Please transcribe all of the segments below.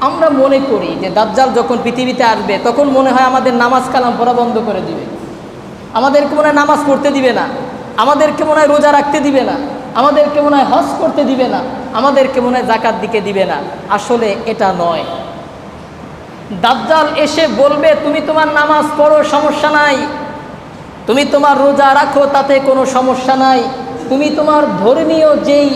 আমরা মনে করি যে দাজ্জাল যখন পৃথিবীতে আসবে, তখন মনে হয় আমাদের নামাজ কালাম পড়া বন্ধ করে দিবে। আমাদেরকে মনে হয় নামাজ পড়তে দিবে না। আমাদেরকে মনে হয় রোজা রাখতে দিবে না। আমাদেরকে মনে হয় হজ করতে দিবে না। আমাদেরকে মনে হয় জাকাত দিকে দিবে না। আসলে এটা নয়। দাজ্জাল এসে বলবে, তুমি তোমার নামাজ পড়ো, সমস্যা নাই। তুমি তোমার রোজা রাখো, তাতে কোনো সমস্যা নাই। তুমি তোমার ধর্মীয় যেই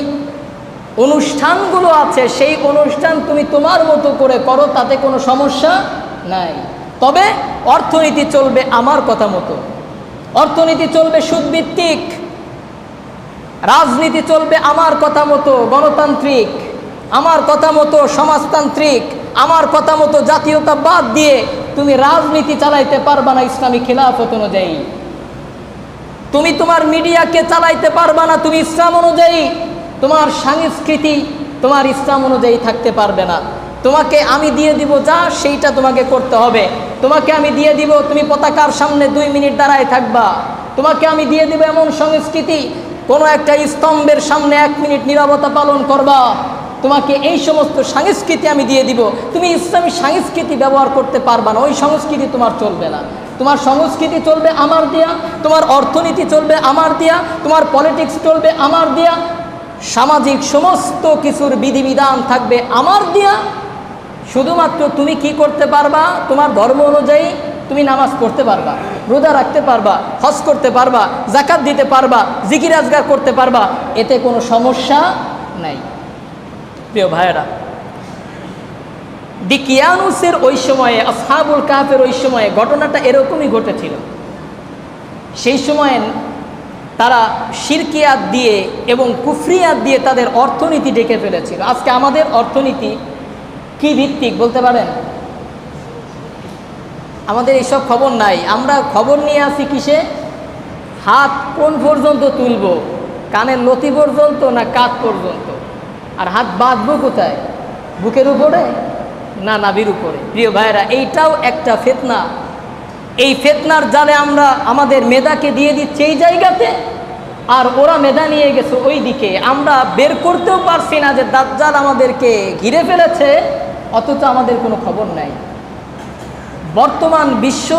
অনুষ্ঠানগুলো আছে, সেই অনুষ্ঠান তুমি তোমার মতো করে করো, তাতে কোনো সমস্যা নাই। তবে অর্থনীতি চলবে আমার কথা মতো। অর্থনীতি চলবে সুদভিত্তিক। রাজনীতি চলবে আমার কথা মতো, গণতান্ত্রিক। আমার কথা মতো সমাজতান্ত্রিক। আমার কথা মতো জাতীয়তাবাদ দিয়ে তুমি রাজনীতি চালাইতে পারবা না ইসলামী খিলাফত অনুযায়ী। তুমি তোমার মিডিয়াকে চালাইতে পারবা না তুমি ইসলাম অনুযায়ী। তোমার সংস্কৃতি তোমার ইসলাম অনুযায়ী থাকতে পারবে না। তোমাকে আমি দিয়ে দিব যা সেইটা তোমাকে করতে হবে। তোমাকে আমি দিয়ে দিব তুমি পতাকার সামনে দুই মিনিট দাঁড়ায় থাকবা। তোমাকে আমি দিয়ে দিব এমন সংস্কৃতি, কোনো একটা স্তম্ভের সামনে এক মিনিট নিরবতা পালন করবা। তোমাকে এই সমস্ত সংস্কৃতি আমি দিয়ে দিব। তুমি ইসলামী সংস্কৃতি ব্যবহার করতে পারবা না, ওই সংস্কৃতি তোমার চলবে না। তোমার সংস্কৃতি চলবে আমার দিয়া, তোমার অর্থনীতি চলবে আমার দিয়া, তোমার পলিটিক্স চলবে আমার দিয়া সামাজিক সমস্ত কিছুর বিধিবিধান থাকবে আমার দিয়া। শুধুমাত্র তুমি কি করতে পারবা? তোমার ধর্ম অনুযায়ী তুমি নামাজ পড়তে পারবা, রোজা রাখতে পারবা, হজ করতে পারবা জাকাত দিতে পারবা, জিকির আজগার করতে পারবা, এতে কোনো সমস্যা নাই। প্রিয় ভাইয়েরা দিকিয়ানুসের ওই সময়ে, আসহাবুল কাহাফের ওই সময়ে ঘটনাটা এরকমই ঘটেছিল। সেই সময়ে তারা শিরকিয়াত দিয়ে এবং কুফরিয়াত দিয়ে তাদের অর্থনীতি ডেকে ফেলেছিল। আজকে আমাদের অর্থনীতি কি ভিত্তিক বলতে পারেন? আমাদের এইসব খবর নাই। আমরা খবর নিয়ে আসি কিসে? হাত কোন পর্যন্ত তুলব? কানের লতি পর্যন্ত না কাত পর্যন্ত? আর হাত বাঁধবো কোথায়? বুকের উপরে না নাবির উপরে? প্রিয় ভাইরা এইটাও একটা ফেতনা। এই ফেতনার জালে আমরা আমাদের মেধাকে দিয়ে দিচ্ছি এই জায়গাতে, আর ওরা মেধা নিয়ে গেছে ওই দিকে। আমরা বের করতেও পারছি না যে দাজ্জাল আমাদেরকে ঘিরে ফেলেছে, অথচ আমাদের কোনো খবর নাই। বর্তমান বিশ্ব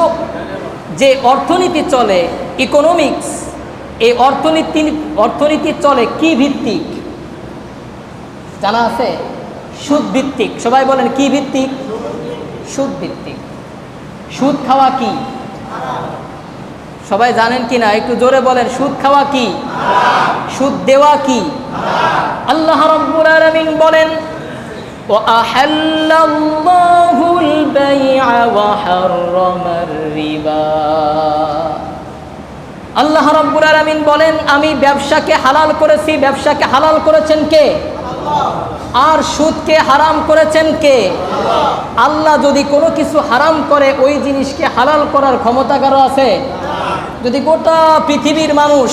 যে অর্থনীতি চলে ইকোনমিক্স এই অর্থনীতি অর্থনীতি চলে কি ভিত্তিক? জানা আছে? সুদ ভিত্তিক সবাই বলেন কি ভিত্তিক? সুদ ভিত্তিক সুদ খাওয়া কি সবাই জানেন কি না একটু জোরে বলেন সুদ খাওয়া কি সুদ দেওয়া কি আল্লাহ রব্বুল আলামিন বলেন وأحل الله البيع وحرم الربا আল্লাহ রব্বুল আলামিন বলেন, আমি ব্যবসাকে হালাল করেছি, ব্যবসাকে হালাল করেছেন কে? আর সুদকে হারাম করেছেন কে? আল্লাহ যদি কোনো কিছু হারাম করে, ওই জিনিসকে হালাল করার ক্ষমতা কারও আছে? যদি গোটা পৃথিবীর মানুষ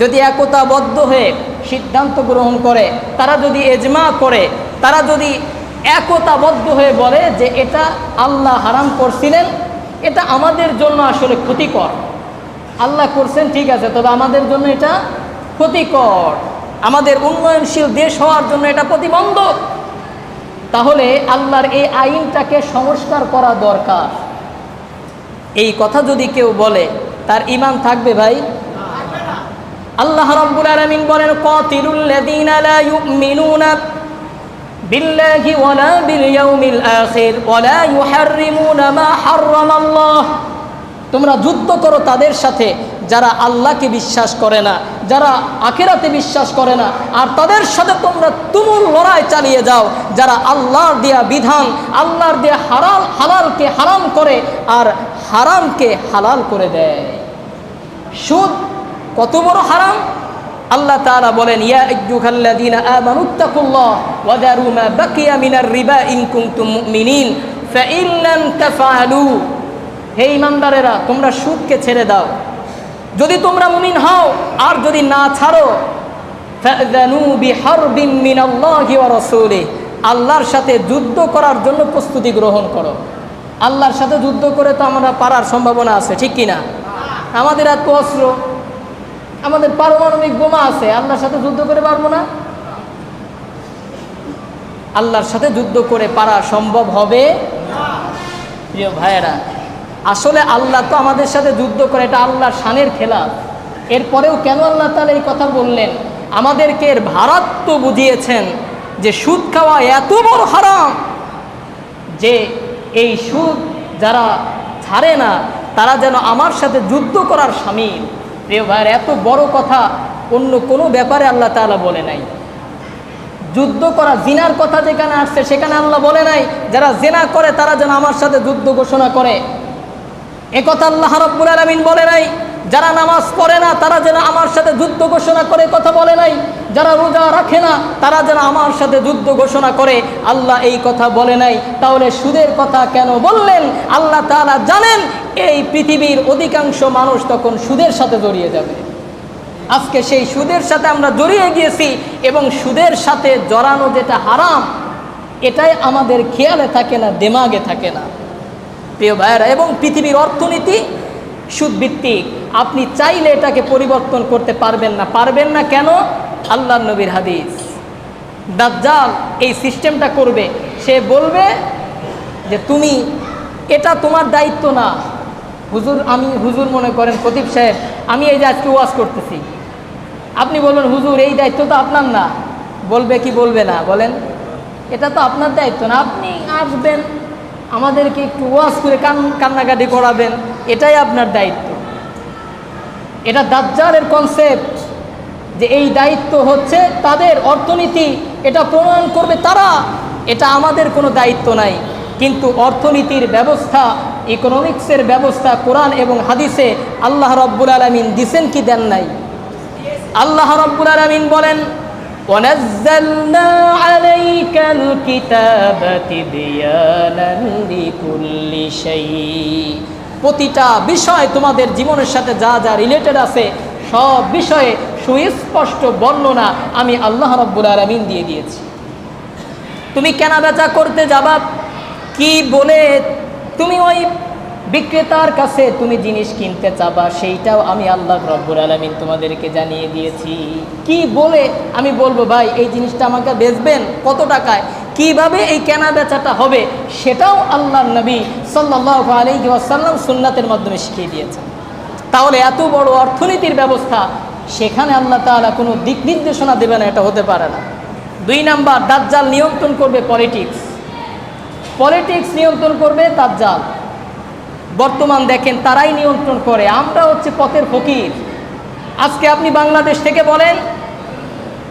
যদি একতাবদ্ধ হয়ে সিদ্ধান্ত গ্রহণ করে, তারা যদি এজমা করে, তারা যদি একতাবদ্ধ হয়ে বলে যে এটা আল্লাহ হারাম করছিলেন, এটা আমাদের জন্য আসলে ক্ষতিকর। আল্লাহ করছেন, ঠিক আছে, তবে আমাদের জন্য এটা ক্ষতিকর। আমাদের উন্নয়নশীল দেশ হওয়ার জন্য এটা প্রতিবন্ধক। তাহলে আল্লাহর এই আইনটাকে সংস্কার করা দরকার। এই কথা যদি কেউ বলে, তার ইমান থাকবে ভাই? আল্লাহ রাব্বুল আলামিন বলেন কাতিলুল লাযিনা লা ইউমিনুনা বিল্লাহি ওয়ালা বিল ইয়াউমিল আখির ওয়ালা ইউহাররিমুনা মা হাররামাল্লাহ। তোমরা যুদ্ধ করো তাদের সাথে, যারা আল্লাহকে বিশ্বাস করে না, যারা আখেরাতে বিশ্বাস করে না, আর তাদের সাথে তোমরা তুমুল লড়াই চালিয়ে যাও, যারা আল্লাহর দেয়া বিধান, আল্লাহর দেয়া হারাল, হালালকে হারাম করে, আর হারামকে হালাল করে দেয়। সুদ কত বড় হারাম? আল্লাহ তাআলা বলেন, ইয়া আইয়ুহাল্লাযীনা মিনার রিবা হে ইমানদারেরা, তোমরা সুদকে ছেড়ে দাও। যদি তোমরা মুমিন হও, আর যদি না ছাড়ো আল্লাহর সাথে যুদ্ধ করার জন্য প্রস্তুতি গ্রহণ করো। আল্লাহর সাথে যুদ্ধ করে তো আমরা পারার সম্ভাবনা আছে, ঠিক কি না আমাদের এত অস্ত্র, আমাদের পারমাণবিক বোমা আছে, আল্লাহর সাথে যুদ্ধ করে পারব না? আল্লাহর সাথে যুদ্ধ করে পারা সম্ভব হবে? প্রিয় ভাইয়েরা আসলে আল্লাহ তো আমাদের সাথে যুদ্ধ করে, এটা আল্লাহর শানের খেলা। এরপরেও কেন আল্লাহ তালা এই কথা বললেন? আমাদেরকে এর ভারাত্ম বুঝিয়েছেন যে সুদ খাওয়া এত বড় হারাম যে এই সুদ যারা ছাড়ে না, তারা যেন আমার সাথে যুদ্ধ করার সামিল প্রিয় ভাইয়ের, এত বড় কথা অন্য কোনো ব্যাপারে আল্লাহ তাআলা বলে নাই। যুদ্ধ করা, জিনার কথা যেখানে আসছে, সেখানে আল্লাহ বলে নাই, যারা জেনা করে, তারা যেন আমার সাথে যুদ্ধ ঘোষণা করে। একথা আল্লাহ রব্বুল আলমিন বলে নাই। যারা নামাজ পড়ে না, তারা যেন আমার সাথে যুদ্ধ ঘোষণা করে কথা বলে নাই। যারা রোজা রাখে না, তারা যেন আমার সাথে যুদ্ধ ঘোষণা করে। আল্লাহ এই কথা বলে নাই। তাহলে সুদের কথা কেন বললেন? আল্লাহ তাআলা জানেন, এই পৃথিবীর অধিকাংশ মানুষ তখন সুদের সাথে জড়িয়ে যাবে। আজকে সেই সুদের সাথে আমরা জড়িয়ে গিয়েছি এবং সুদের সাথে জড়ানো যেটা হারাম, এটাই আমাদের খেয়ালে থাকে না, দেমাগে থাকে না। প্রিয় ভাইয়েরা, এবং পৃথিবীর অর্থনীতি সুদভিত্তিক। আপনি চাইলে এটাকে পরিবর্তন করতে পারবেন না। পারবেন না কেন? আল্লাহ নবীর হাদিস। দাজ্জাল এই সিস্টেমটা করবে। সে বলবে যে, তুমি, এটা তোমার দায়িত্ব না। হুজুর, আমি, হুজুর মনে করেন প্রদীপ সাহেব, আমি এই যে আজকে ওয়াজ করতেছি। আপনি বলবেন হুজুর, এই দায়িত্ব তো আপনার না। বলবে কি বলবে না? বলেন, এটা তো আপনার দায়িত্ব না। আপনি আসবেন। আমাদেরকে একটু ওয়াজ করে কান, কান্নাকাটি করাবেন, এটাই আপনার দায়িত্ব। এটা দাজ্জালের কনসেপ্ট যে এই দায়িত্ব হচ্ছে তাদের অর্থনীতি, এটা প্রণয়ন করবে তারা, এটা আমাদের কোনো দায়িত্ব নাই। কিন্তু অর্থনীতির ব্যবস্থা ইকোনমিক্সের ব্যবস্থা, কোরআন এবং হাদিসে আল্লাহ রব্বুল আলমিন দিছেন কি দেন নাই? আল্লাহ রব্বুল আলমিন বলেন ونزلنا عليك الكتاب تبيانا لكل شيء প্রতিটা বিষয় তোমাদের জীবনের সাথে যা যা রিলেটেড আছে সব বিষয়ে সুস্পষ্ট বর্ণনা আমি আল্লাহ রব্বুল আলমিন দিয়ে দিয়েছি তুমি কেনা বেচা করতে যাবা কি বলে তুমি ওই বিক্রেতার কাছে তুমি জিনিস কিনতে চাবা, সেইটাও আমি আল্লাহ রব্বুর আলমিন তোমাদেরকে জানিয়ে দিয়েছি। কি বলে আমি বলব, ভাই, এই জিনিসটা আমাকে বেচবেন কত টাকায়? কীভাবে এই কেনা বেচাটা হবে? সেটাও আল্লাহ নবী সাল্লাহ আলহি আসাল্লাম সুন্নাতের মাধ্যমে শিখিয়ে দিয়েছেন। তাহলে এত বড় অর্থনীতির ব্যবস্থা, সেখানে আল্লাহ তাআলা কোনো দিক নির্দেশনা দেবে না, এটা হতে পারে না। দুই নাম্বার, দাজ্জাল নিয়ন্ত্রণ করবে পলিটিক্স। পলিটিক্স নিয়ন্ত্রণ করবে দাজ্জাল। বর্তমান দেখেন তারাই নিয়ন্ত্রণ করে। আমরা হচ্ছে পথের ফকির। আজকে আপনি বাংলাদেশ থেকে বলেন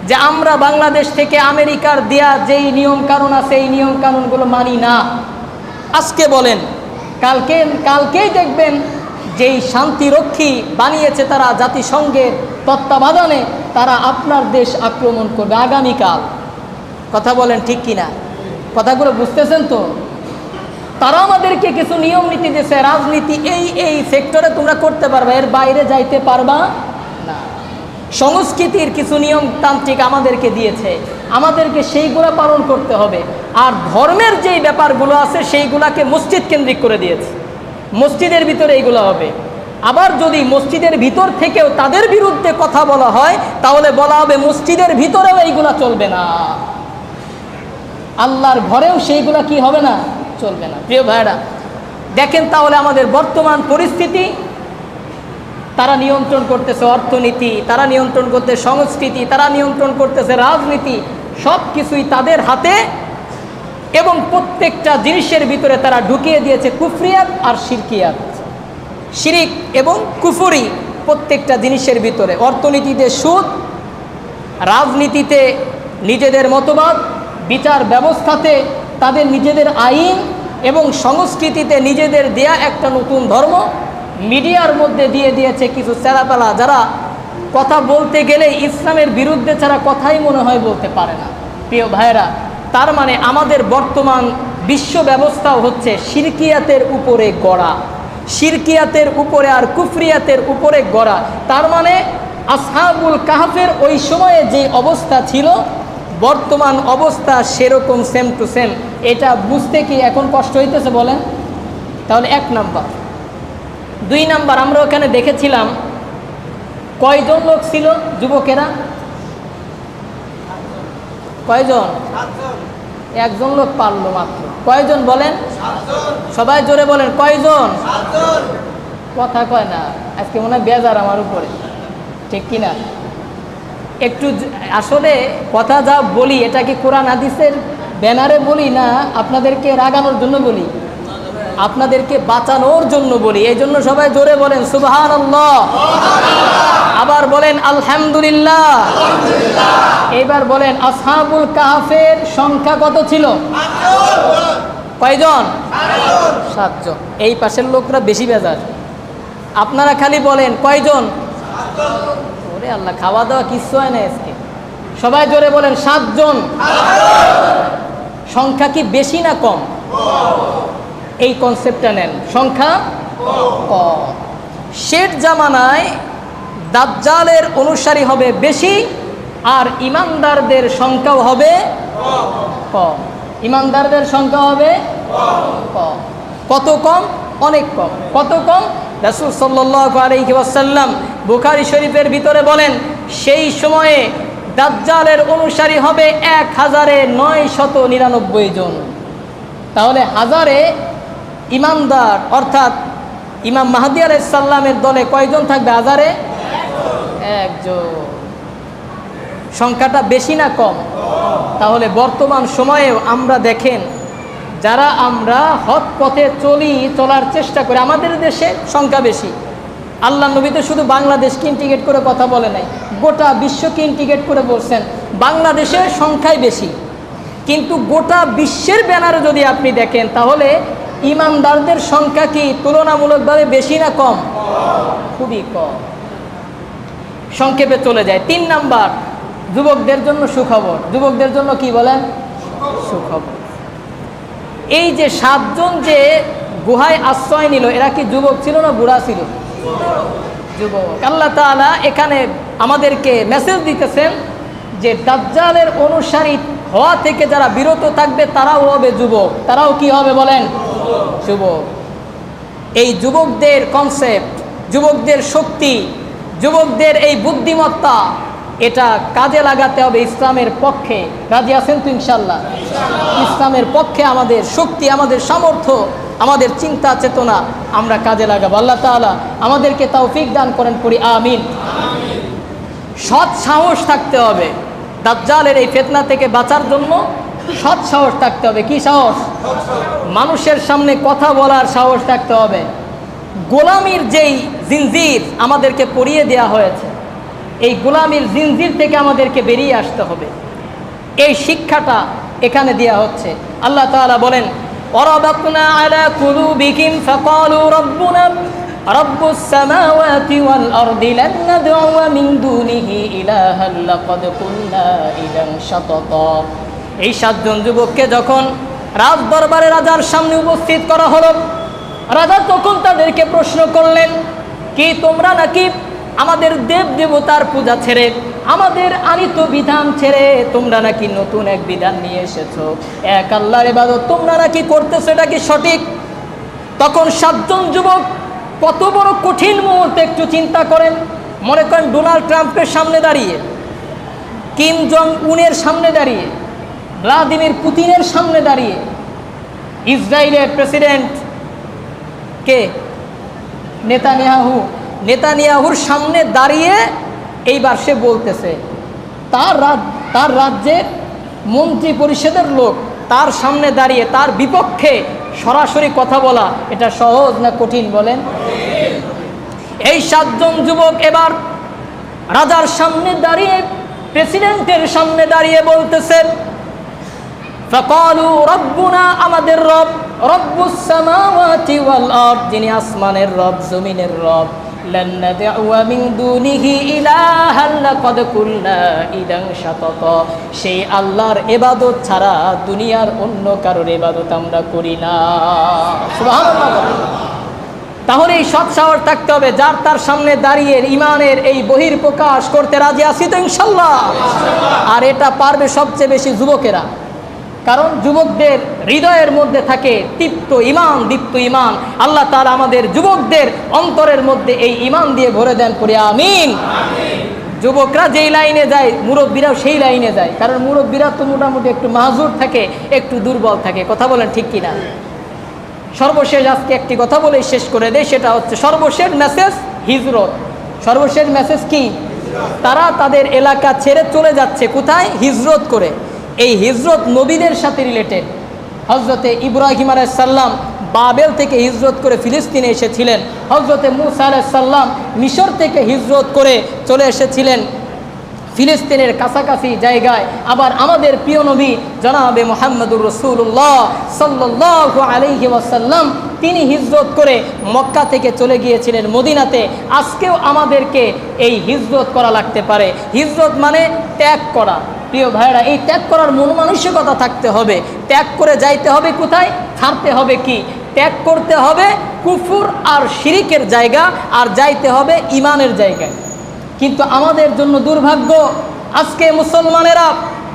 যে আমরা বাংলাদেশ থেকে আমেরিকার দেয়া যেই নিয়ম কানুন আছে, এই নিয়ম কানুনগুলো মানি না। আজকে বলেন, কালকে, কালকেই দেখবেন যেই শান্তিরক্ষী বানিয়েছে তারা জাতিসংঘের তত্ত্বাবধানে, তারা আপনার দেশ আক্রমণ করবে আগামীকাল। কথা বলেন ঠিক কিনা? কথাগুলো বুঝতেছেন তো? তারা আমাদেরকে কিছু নিয়ম নীতি দিয়েছে, রাজনীতি, এই এই সেক্টরে তোমরা করতে পারবা, এর বাইরে যাইতে পারবা না। সংস্কৃতির কিছু নিয়ম তান্ত্রিক আমাদেরকে দিয়েছে, আমাদেরকে সেইগুলো পালন করতে হবে। আর ধর্মের যেই ব্যাপারগুলো আছে, সেইগুলাকে মসজিদ কেন্দ্রিক করে দিয়েছে। মসজিদের ভিতরে এইগুলো হবে। আবার যদি মসজিদের ভিতর থেকেও তাদের বিরুদ্ধে কথা বলা হয়, তাহলে বলা হবে মসজিদের ভিতরেও এইগুলা চলবে না। আল্লাহর ঘরেও সেইগুলা কি হবে না? চলবে না। প্রিয় ভাইরা দেখেন তাহলে আমাদের বর্তমান পরিস্থিতি। তারা নিয়ন্ত্রণ করতেছে অর্থনীতি, তারা নিয়ন্ত্রণ করতে সংস্কৃতি, তারা নিয়ন্ত্রণ করতেছে রাজনীতি সব কিছুই তাদের হাতে এবং প্রত্যেকটা জিনিসের ভিতরে তারা ঢুকিয়ে দিয়েছে কুফরিয়াত আর শিরকিয়াত। শিরিক এবং কুফুরি প্রত্যেকটা জিনিসের ভিতরে। অর্থনীতিতে সুদ, রাজনীতিতে নিজেদের মতবাদ, বিচার ব্যবস্থাতে তাদের নিজেদের আইন এবং সংস্কৃতিতে নিজেদের দেয়া একটা নতুন ধর্ম মিডিয়ার মধ্যে দিয়ে দিয়েছে কিছু চেরাপালা যারা কথা বলতে গেলে ইসলামের বিরুদ্ধে ছাড়া কথাই মনে হয় বলতে পারে না। প্রিয় ভাইরা তার মানে আমাদের বর্তমান বিশ্ব ব্যবস্থাও হচ্ছে শিরকিয়াতের উপরে গড়া। শিরকিয়াতের উপরে আর কুফরিয়াতের উপরে গড়া। তার মানে আসহাবুল কাহাফের ওই সময়ে যে অবস্থা ছিল বর্তমান অবস্থা সেরকম সেম টু সেম। এটা বুঝতে কি এখন কষ্ট হইতেছে বলেন? তাহলে এক নাম্বার। দুই নাম্বার আমরা ওখানে দেখেছিলাম কয়জন লোক ছিল যুবকেরা? কয়জন? একজন লোক পারল মাত্র। কয়জন বলেন? সবাই জোরে বলেন কয়জন? কথা কয় না আজকে মনে হয় বেজার আমার উপরে। ঠিক কি না একটু আসলে কথা যা বলি, এটা কি কোরআন হাদিসের ব্যানারে বলি না আপনাদেরকে রাগানোর জন্য বলি? আপনাদেরকে বাঁচানোর জন্য বলি। এই জন্য সবাই জোরে বলেন সুবাহান আবার বলেন, আলহামদুলিল্লাহ। এবার বলেন, আসহাবুল কাহাফের সংখ্যা কত ছিল? কয়জন? সাতজন। এই পাশের লোকরা বেশি বেজার। আপনারা খালি বলেন, কয়জন? ওরে আল্লাহ খাওয়া দাওয়া কিচ্ছু হয় না আজকে। সবাই জোরে বলেন, সাতজন। সংখ্যা কি বেশি না কম? এই কনসেপ্টটা নেন। সংখ্যা কম। শেষ জামানায় দাজ্জালের অনুসারী হবে বেশি, আর ইমানদারদের সংখ্যাও হবে কম। ইমানদারদের সংখ্যা হবে কম। কত কম? অনেক কম। কত কম? রাসুল সাল্লাহ আলহি ওয়াসাল্লাম বুখারি শরীফের ভিতরে বলেন, সেই সময়ে দাজ্জালের অনুসারী হবে এক হাজারে নয় শত নিরানব্বই জন। তাহলে হাজারে ইমানদার অর্থাৎ ইমাম মাহাদি আলাইসাল্লামের দলে কয়জন থাকবে? হাজারে একজন। সংখ্যাটা বেশি না কম? তাহলে বর্তমান সময়েও আমরা দেখেন যারা আমরা হক পথে চলি, চলার চেষ্টা করি, আমাদের দেশে সংখ্যা বেশি। আল্লাহ নবী তো শুধু বাংলাদেশকে ইন্টিগ্রেট করে কথা বলে নাই, গোটা বিশ্বকে ইন্টিগ্রেট করে বলছেন, বাংলাদেশের সংখ্যাই বেশি। কিন্তু গোটা বিশ্বের ব্যানারে যদি আপনি দেখেন, তাহলে ইমানদারদের সংখ্যা কি তুলনামূলকভাবে বেশি না কম? খুবই কম। সংক্ষেপে চলে যায়। তিন নাম্বার, যুবকদের জন্য সুখবর। যুবকদের জন্য কি বলেন? সুখবর। এই যে সাতজন যে গুহায় আশ্রয় নিল, এরা কি যুবক ছিল না বুড়া ছিল? যুবক। আল্লাহ তাআলা এখানে আমাদেরকে মেসেজ দিতেছেন যে দাজ্জালের অনুসারী হওয়া থেকে যারা বিরত থাকবে, তারাও হবে যুবক। তারাও কি হবে বলেন? যুবক। এই যুবকদের কনসেপ্ট যুবকদের শক্তি, যুবকদের এই বুদ্ধিমত্তা এটা কাজে লাগাতে হবে ইসলামের পক্ষে। রাজি আছেন তো ইনশাল্লাহ ইসলামের পক্ষে আমাদের শক্তি, আমাদের সামর্থ্য, আমাদের চিন্তা, চেতনা আমরা কাজে লাগাবো। আল্লাহ তাআলা আমাদেরকে তৌফিক দান করেন করি আমিন। সৎ সাহস থাকতে হবে। দাজ্জালের এই ফেতনা থেকে বাঁচার জন্য সৎ সাহস থাকতে হবে। কি সাহস? মানুষের সামনে কথা বলার সাহস থাকতে হবে। গোলামির যেই জিনজির আমাদেরকে পড়িয়ে দেয়া হয়েছে এই গোলামির জিনজির থেকে আমাদেরকে বেরিয়ে আসতে হবে এই শিক্ষাটা এখানে দেয়া হচ্ছে আল্লাহ তাআলা বলেন وربطنا على قلوبهم فقالوا ربنا رب السماوات والأرض لن ندعو من دونه إلها لقد قلنا إذا شططا এই সাতজন যুবককে যখন রাজ দরবারে রাজার সামনে উপস্থিত করা হলো রাজা তখন তাদেরকে প্রশ্ন করলেন কি তোমরা নাকি আমাদের দেব দেবতার পূজা ছেড়ে, আমাদের আনিত বিধান ছেড়ে তোমরা নাকি নতুন এক বিধান নিয়ে এসেছ। এক আল্লাহর ইবাদত, তোমরা নাকি করতেছো এটা কি সঠিক? তখন সাতজন যুবক কত বড় কঠিন মুহূর্তে একটু চিন্তা করেন, মনে করেন ডোনাল্ড ট্রাম্পের সামনে দাঁড়িয়ে, কিম জং উনের সামনে দাঁড়িয়ে, ভ্লাদিমির পুতিনের সামনে দাঁড়িয়ে, ইসরায়েলের প্রেসিডেন্ট কে? নেতানিয়াহু। নেতানিয়াহুর সামনে দাঁড়িয়ে এইবার সে বলতেছে, তার রাজ, তার রাজ্যের মন্ত্রী পরিষদের লোক তার সামনে দাঁড়িয়ে তার বিপক্ষে সরাসরি কথা বলা, এটা সহজ না কঠিন বলেন? এই সাতজন যুবক এবার রাজার সামনে দাঁড়িয়ে, প্রেসিডেন্টের সামনে দাঁড়িয়ে বলতেছেন আমাদের রব রব্বুসামাওয়াতি যিনি আসমানের রব, জমিনের রব। লান নাদউ মিন দুনিহি ইলাহান লাকাদ কুলনা ইদান শাতাতা সেই আল্লাহর ইবাদত ছাড়া দুনিয়ার অন্য কারোর ইবাদত আমরা করি না। তাহলে এই সৎ সাহস থাকতে হবে, যার তার সামনে দাঁড়িয়ে ইমানের এই বহির প্রকাশ করতে রাজি আছি তো ইনশাল্লাহ। আর এটা পারবে সবচেয়ে বেশি যুবকেরা। কারণ যুবকদের হৃদয়ের মধ্যে থাকে তৃপ্ত ইমান দীপ্ত ইমান আল্লাহ তাআলা আমাদের যুবকদের অন্তরের মধ্যে এই ইমান দিয়ে ভরে দেন করে আমিন। যুবকরা যেই লাইনে যায়, মুরব্বীরাও সেই লাইনে যায়। কারণ মুরব্বীরা তো মোটামুটি একটু মাহুর থাকে, একটু দুর্বল থাকে। কথা বলেন ঠিক কিনা? সর্বশেষ আজকে একটি কথা বলেই শেষ করে দেয় সেটা হচ্ছে সর্বশেষ মেসেজ হিজরত। সর্বশেষ মেসেজ কি? তারা তাদের এলাকা ছেড়ে চলে যাচ্ছে। কোথায়? হিজরত করে। এই হিজরত নবীদের সাথে রিলেটেড হজরতে ইব্রাহিম আলাইসাল্লাম বাবেল থেকে হিজরত করে ফিলিস্তিনে এসেছিলেন। হজরতে মুসা আলাইসাল্লাম মিশর থেকে হিজরত করে চলে এসেছিলেন ফিলিস্তিনের কাছাকাছি জায়গায়। আবার আমাদের প্রিয় নবী জনাবে মোহাম্মদুর রসুল্লাহ সাল্লাহ আলহি ওয়াসাল্লাম, তিনি হিজরত করে মক্কা থেকে চলে গিয়েছিলেন মদিনাতে। আজকেও আমাদেরকে এই হিজরত করা লাগতে পারে। হিজরত মানে ত্যাগ করা। প্রিয় ভাইরা এই ত্যাগ করার মন মানসিকতা থাকতে হবে। ত্যাগ করে যাইতে হবে কোথায়? ছাড়তে হবে কি? ত্যাগ করতে হবে কুফুর আর শিরিকের জায়গা আর যাইতে হবে ইমানের জায়গায়। কিন্তু আমাদের জন্য দুর্ভাগ্য, আজকে মুসলমানেরা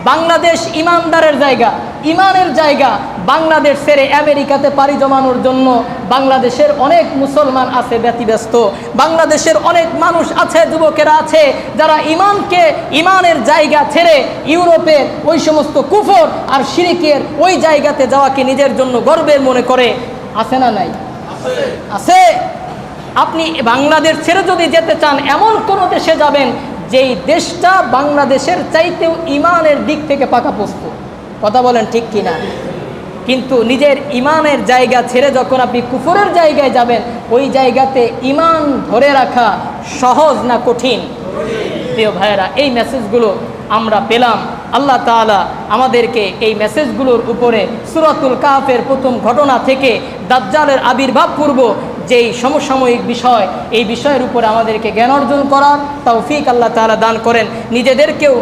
বাংলাদেশ ইমানদারের জায়গা। ইমানের জায়গা বাংলাদেশ ছেড়ে আমেরিকাতে পাড়ি জমানোর জন্য বাংলাদেশের অনেক মুসলমান আছে ব্যতিব্যস্ত। বাংলাদেশের অনেক মানুষ আছে, যুবকেরা আছে, যারা ইমানকে, ইমানের জায়গা ছেড়ে ইউরোপের ওই সমস্ত কুফর আর সিরিকের ওই জায়গাতে যাওয়াকে নিজের জন্য গর্বের মনে করে। আছে না নাই? আছে। আপনি বাংলাদেশ ছেড়ে যদি যেতে চান, এমন কোনো দেশে যাবেন যেই দেশটা বাংলাদেশের চাইতেও ইমানের দিক থেকে পাকা কথা বলেন ঠিক কি না কিন্তু নিজের ইমানের জায়গা ছেড়ে যখন আপনি কুফরের জায়গায় যাবেন, ওই জায়গাতে ইমান ধরে রাখা সহজ না কঠিন? প্রিয় ভাইয়েরা, এই মেসেজগুলো আমরা পেলাম। আল্লাহ তাআলা আমাদেরকে এই মেসেজগুলোর উপরে সুরাতুল কাফের প্রথম ঘটনা থেকে দাজ্জালের আবির্ভাব পূর্ব যেই সমসাময়িক বিষয়, এই বিষয়ের উপরে আমাদেরকে জ্ঞান অর্জন করার তৌফিক আল্লাহ তাআলা দান করেন। নিজেদেরকেও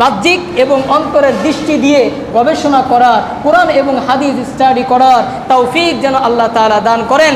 বাহ্যিক এবং অন্তরের দৃষ্টি দিয়ে গবেষণা করার, কোরআন এবং হাদিস স্টাডি করার তৌফিক যেন আল্লাহ তালা দান করেন।